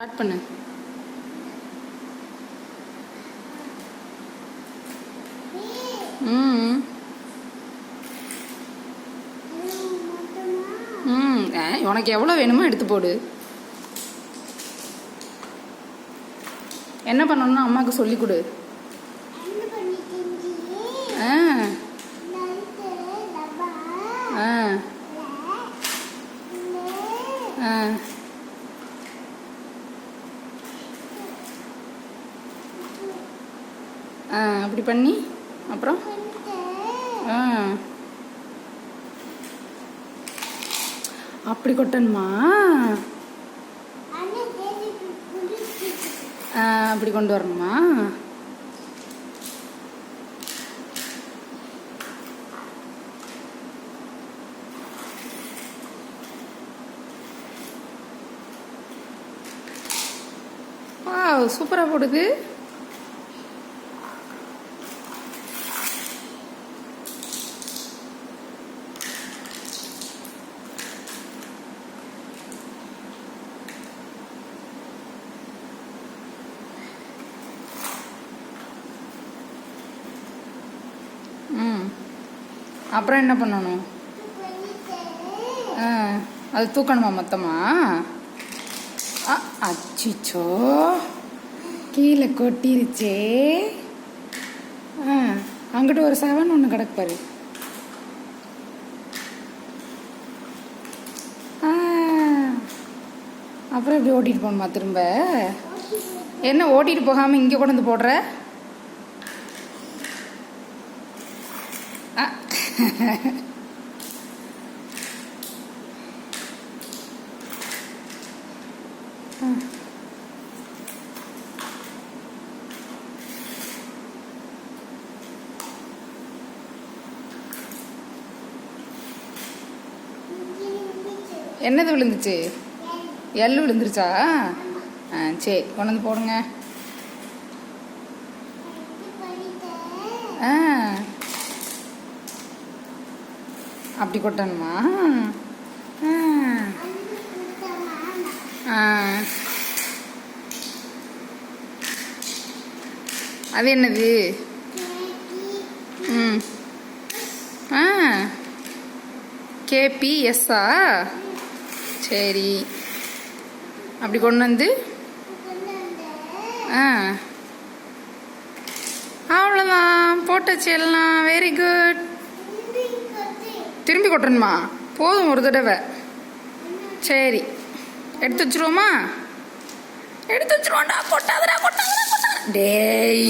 Start பண்ணு. ம் ம் உனக்கு எவ்வளோ வேணுமோ எடுத்து போடு. என்ன பண்ணணும்னு அம்மாவுக்கு சொல்லி கொடு. ஆ. ஆ. ஆ. அப்படி பண்ணி அப்புறம்? ஆ. அப்படி கொட்டணுமா? ஆ அப்படி கொண்டு வரணுமா? சூப்பராக போடுது. அப்புறம் என்ன பண்ணணும்? ஆ அது தூக்கணுமா மொத்தமா? ஆ அச்சிச்சோ. கீழே கொட்டிருச்சே. ஆ அங்கிட்டு ஒரு செவன் ஒன்று கிடக்கு பாரு. ஆ அப்புறம் இப்படி ஓட்டிட்டு போகணுமா திரும்ப? என்ன ஓட்டிட்டு போகாமல் இங்கே கொண்டு வந்து போடுற? ஆ என்னது விழுந்துச்சு? எல் விழுந்துருச்சா? ஆ சரி கொண்டு வந்து போடுங்க. அப்படி கொட்டணுமா? ஆ. அது என்னது? ம். ஆ. கேபிஎஸ்ஸா சரி. அப்படி கொண்டு வந்து? ஆ. அவ்வளோதான் போட்டாச்சு எல்லாம். வெரி குட் திரும்பி கொட்டணுமா போதும் ஒரு தடவை. சரி. எடுத்து வச்சுருவோமா? எடுத்து வச்சுருவோண்டா கொட்டாதடா கொட்டாதடா கொட்டாத டேய்.